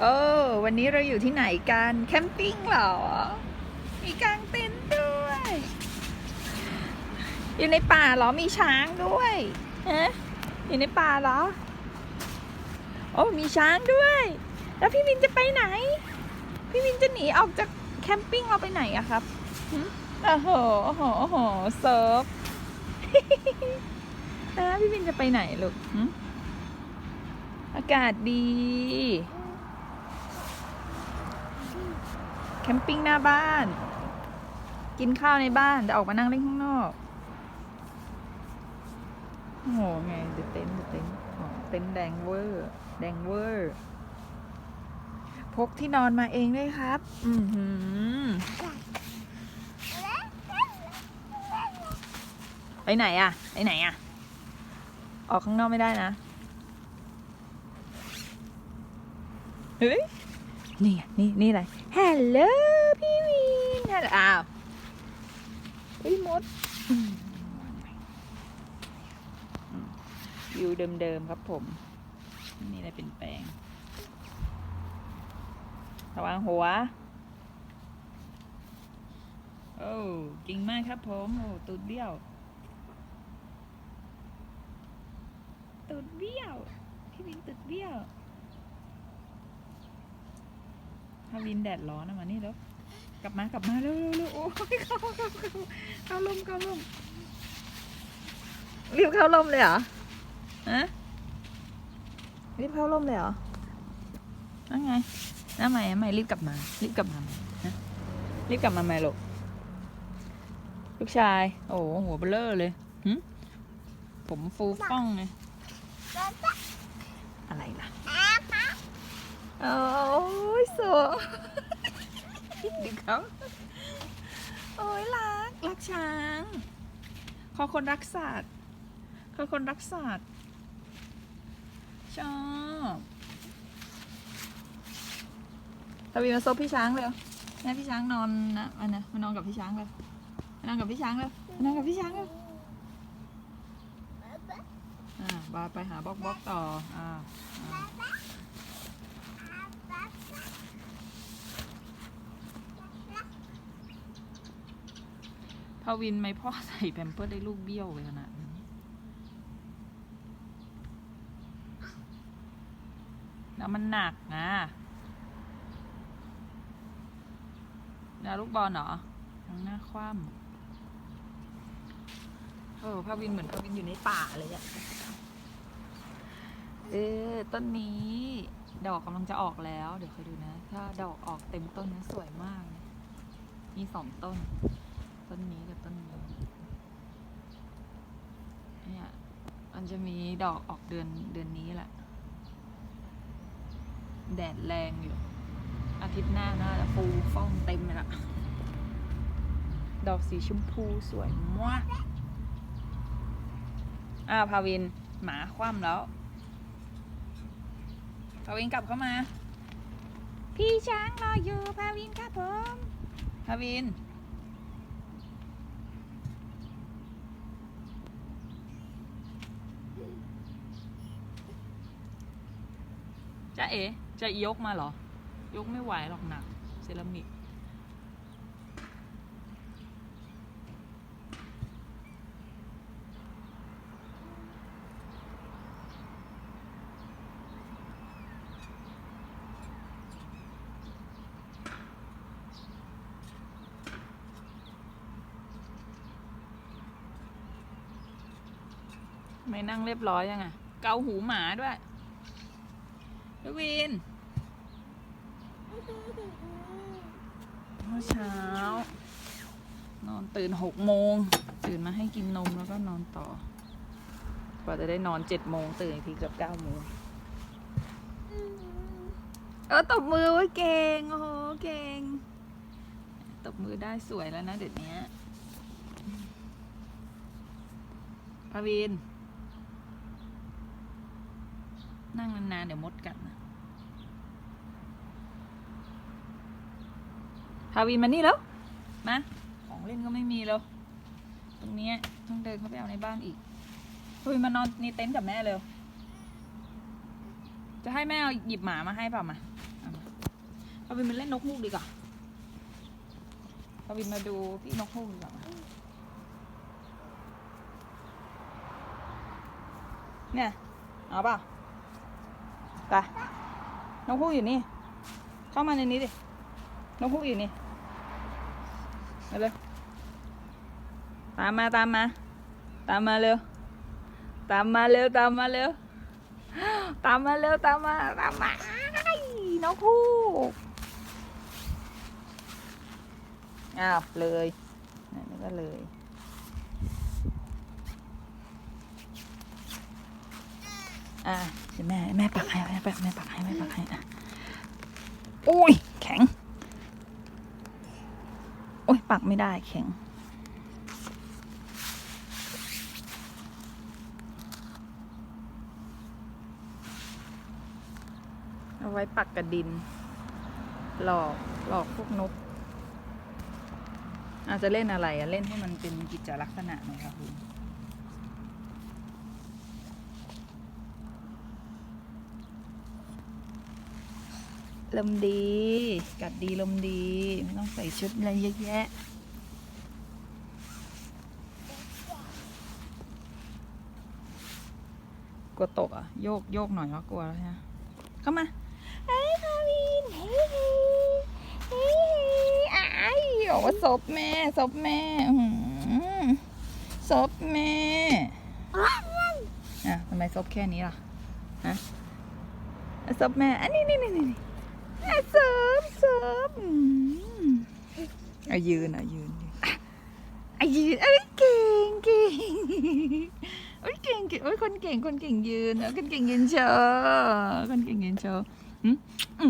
เออวันนี้เราอยู่ที่ไหนกัน แคมปิ้งเหรอ มีกางเต็นท์ด้วย อยู่ในป่าเหรอ มีช้างด้วยฮะอยู่ในป่าเหรอ โอ้มีช้างด้วย แล้วพี่วินจะไปไหน พี่วินจะหนีออกจากแคมปิ้งเราไปไหนอะครับโอ้โหโอ้โหโอ้โหเซิร์ฟแล้วพี่วินจะไปไหนลูกอากาศดี แคมปิ้งหน้าบ้าน กินข้าวในบ้านแต่ออกมานั่งเล่นข้างนอก โอ้โห ไงเดเต็นเดเต็นเต็นแดงเวอร์ แดงเวอร์ พกที่นอนมาเองด้วยครับ อือหือ ไปไหนอะไปไหนอะออกข้างนอกไม่ได้นะ เฮ้ย นี่ไงนี่นี่อะไรฮัลโหลพี่วินฮัลโหลอ้าวเฮ้ยมดอยู่เดิมๆครับผมไม่อะไรเปลี่ยนแปลงระวังหัว โอ้เก่งมากครับผมโอ้ตูดเบี้ยว ตูดเบี้ยว พี่วินตูดเบี้ยว ถ้าวินแดดร้อนนะมานี่แล้วกลับมากลับมาเร็วเร็วเร็วโอ้ยเข้าเข้าเข้าเข้าลมเข้าลมรีบเข้าลมเลยเหรอฮะรีบเข้าลมเลยเหรอนั่นไงนั่นไงทำไมรีบกลับมารีบกลับมาฮะรีบกลับมาไหมลูกลูกชาย โอ้หหัวเบลอเลยหึผมฟูฟ่องเลยอะไรล่ะ โอ้ยสวยดูเขาโอ้ยรัก รักช้าง ขอคนรักสัตว์ขอคนรักสัตว์ชอบทวีมาซบพี่ช้างเลยแม่พี่ช้างนอนนะอันนะมานอนกับพี่ช้างเลยมานอนกับพี่ช้างเลยมานอนกับพี่ช้างเลยอ่าบาไปหาบล็อกบล็อกต่ออ่า พาวินไม่พ่อใส่แพมเพิร์ได้ลูกเบี้ยวเลยขนาดนี้แล้วมันหนักนะแล้วลูกบอลเหรอทั้งหน้าคว่ำเออพาวินเหมือนพาวินอยู่ในป่าเลยอะเออต้นนี้ ดอกกำลังจะออกแล้ว เดี๋ยวคอยดูนะ ถ้าดอกออกเต็มต้นนะสวยมาก มีสองต้น ต้นนี้กับต้นนี้เนี่ยมันจะมีดอกออกเดือนเดือนนี้แหละ แดดแรงอยู่ อาทิตย์หน้าน่าจะฟูฟ่องเต็มเลยละดอกสีชมพูสวยมากอ้าวพาวินหมาคว่ำแล้วพาวินกลับเข้ามา พี่ช้างรออยู่พาวินครับผมพาวิน เอ๋จะยกมาเหรอ ยกไม่ไหวหรอกหนัก เซรามิก ไม่นั่งเรียบร้อยยังไงเกาหูหมาด้วย พี่วินเมื่อเช้า นอนตื่นหกโมง ตื่นมาให้กินนมแล้วก็นอนต่อ กว่าจะได้นอนเจ็ดโมงตื่นอีกทีเกือบเก้าโมงเออตบมือไว้เก่ง โอ้โห เก่ง ตบมือได้สวยแล้วนะเดี๋ยวนี้พาวิน นั่งนานๆเดี๋ยวมดกัดนะ พาวินมานี่แล้ว มา ของเล่นก็ไม่มีแล้ว ตรงนี้ต้องเดินเข้าไปเอาในบ้านอีกพาวินมานอนในเต็นท์กับแม่เร็ว จะให้แม่เอาหยิบหมามาให้เปล่ามาเอาวินมาเล่นนกฮูกดีกว่าเอาวินมาดูพี่นกฮูกดีกว่ามาเนี่ย เอาเปล่าไปนกฮูกอยู่นี่ เข้ามาในนี้ดิ นกฮูกอยู่นี่ มาเลยตามมาตามมา ตามมาเร็ว ตามมาเร็วตามมาเร็ว ตามมาเร็วตามมาตามมาไอ้นกฮูกอ้าวเลยนั่นก็เลยอะเดี๋ยวแม่แม่ปักให้แม่ปักแม่ปักให้แม่ปักให้อะโอ้ยแข็ง อ้ยปักไม่ได้แข็ง เอาไว้ปักกระดิน หลอกหลอกพวกนก อาจจะเล่นอะไรอะเล่นให้มันเป็นกิจลักษณะหน่อยค่ะคุณ ลมดี กัดดีลมดี ไม่ต้องใส่ชุดอะไรเยอะแยะกลัวตกอะ โยกโยกหน่อยก็กลัวแล้วใช่ไหมเข้ามาเฮ้ยพาวินเฮ้ยเฮ้ยเฮ้ยไอ้ายบอกว่าศพแม่ศพแม่อื้อหือศพแม่อะทำไมศพแค่นี้ล่ะฮะศพแม่อันนี้นี่นี่นี่ นี่อะศพศพอืมอะยืนอะยืนยืนอะอะยืนเอ้ยเก่งเก่งโอ้ยเก่งเก่งโอ้ยคนเก่งคนเก่งยืนเออคนเก่งยืนโชว์คนเก่งยืนโชว์อืมอื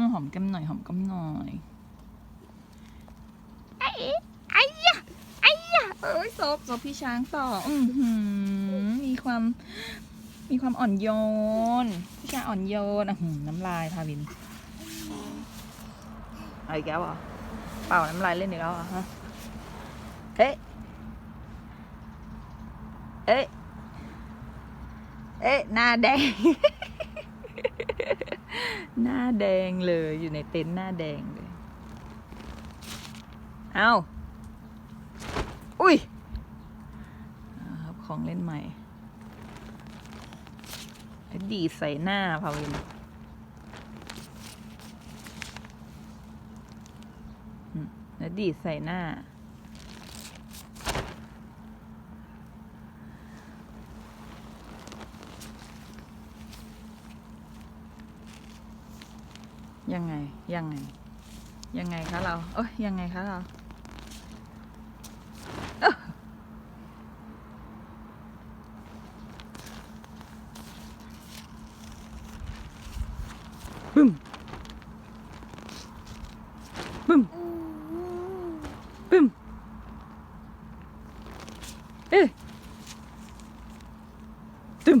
มหอมแก้มหน่อยหอมแก้มหน่อยไอ้ไอ้ยะไอ้ยะเอ้ยซบซบพี่ช้างต่ออือหือมีความมีความอ่อนโยนพี่ช้างอ่อนโยนอะหืมน้ำลายพาวินเอาอีกแล้วเหรอเปล่าน้ำลายเล่นอีกแล้วเหรอฮะเฮ้เอ้ยเอ๊ะ หน้าแดง หน้าแดงเลยอยู่ในเต็นท์หน้าแดงเลย เอาอุ้ยอ่าครับของเล่นใหม่ ดีใส่หน้าพาวินอืม แล้วดีดใส่หน้า ยังไง ยังไง ยังไงคะเรา เอ้ยยังไงคะเราเอ้อบึ้ม บึ้ม บึ้ม เอ๊ะตึม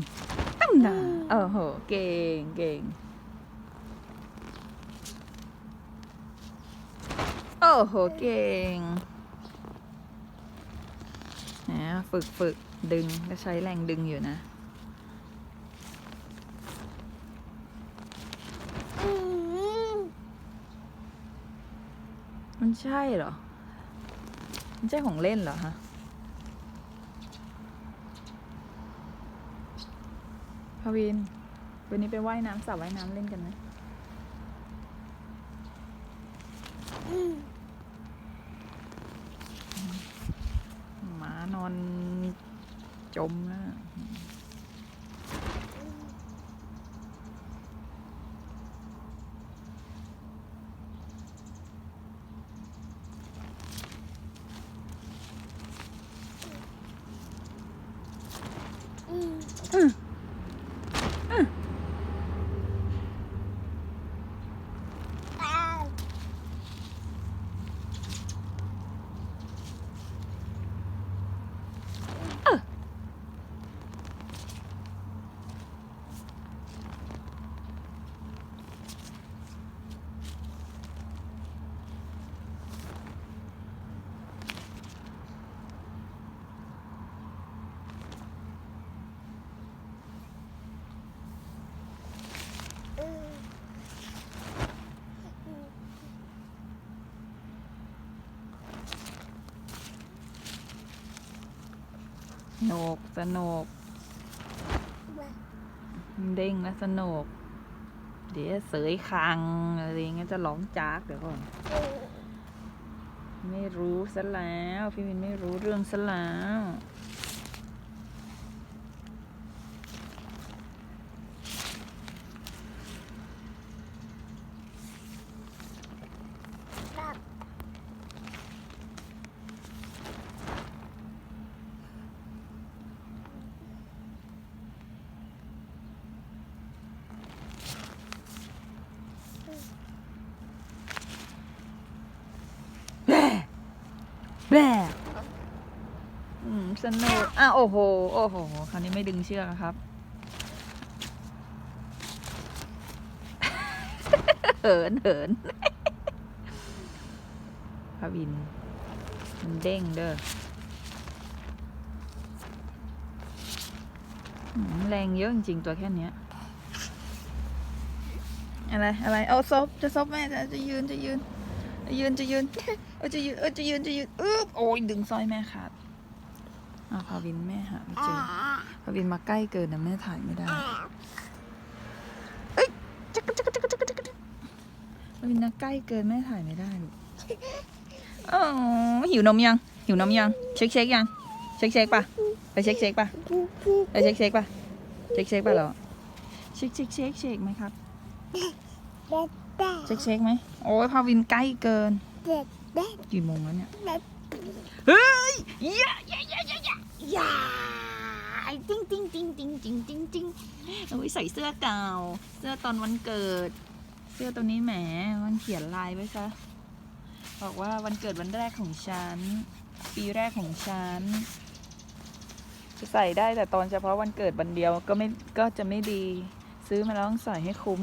ตั้มดาเออโห เก่งเก่ง โอ้โห เก่งนะฝึกฝึกดึงก็ใช้แรงดึงอยู่นะมันใช่เหรอ มันใช่ของเล่นเหรอฮะ พาวิน วันนี้ไปว่ายน้ำสระว่ายน้ำเล่นกันไหม หมา นอนจมแล้ว น่ะนุกสนุกเด้งและสนุก เดี๋ยวเสยคางอะไรเงี้ยจะร้องจากเดี๋ยวก่อน ไม่รู้ซะแล้ว พี่วินไม่รู้เรื่องซะแล้ว แบ่ แบ่อืมสนุกอะโอ้โห โอ้โห คราวนี้ไม่ดึงเชือกอะครับ เหินเหินพาวิน มันเด้งเด้ออืมแรงเยอะจริงๆตัวแค่เนี้ยอะไร อะไร เอาซบจะซบแม่จะจะยืนจะยืน จะยืนจะยืนเออจะยืนเออจะยืนจะยืนอึ๊บโอ้ยดึงสร้อยแม่ขาดอ่าพาวินแม่หาไม่เจอพาวินมาใกล้เกินนะแม่ถ่ายไม่ได้จักรจักรจักรจักรจักรจักรพาวินนะใกล้เกินแม่ถ่ายไม่ได้ลูกอ๋อหิวนมยัง หิวนมยัง เช็คเช็คยัง เช็คเช็คป่ะ ไปเช็คเช็คป่ะ ไปเช็คเช็คป่ะ เช็คเช็คป่ะเหรอเช็คเช็คเช็คเช็คไหมครับ เช็คเช็คไหมโอ้ยพาวินใกล้เกิน กี่โมงแล้วเนี่ย เฮ้ยย่าอย่าอย่าอย่าอย่าอย่าติ้งติ้งติ้งติ้งติ้งติ้งติ้งโอ้ยใส่เสื้อเก่า เสื้อตอนวันเกิด เสื้อตัวนี้แหมมันเขียนลายไว้ซะบอกว่าวันเกิดวันแรกของฉัน ปีแรกของฉันจะใส่ได้แต่ตอนเฉพาะวันเกิดวันเดียวก็ไม่ก็จะไม่ดี ซื้อมาแล้วต้องใส่ให้คุ้ม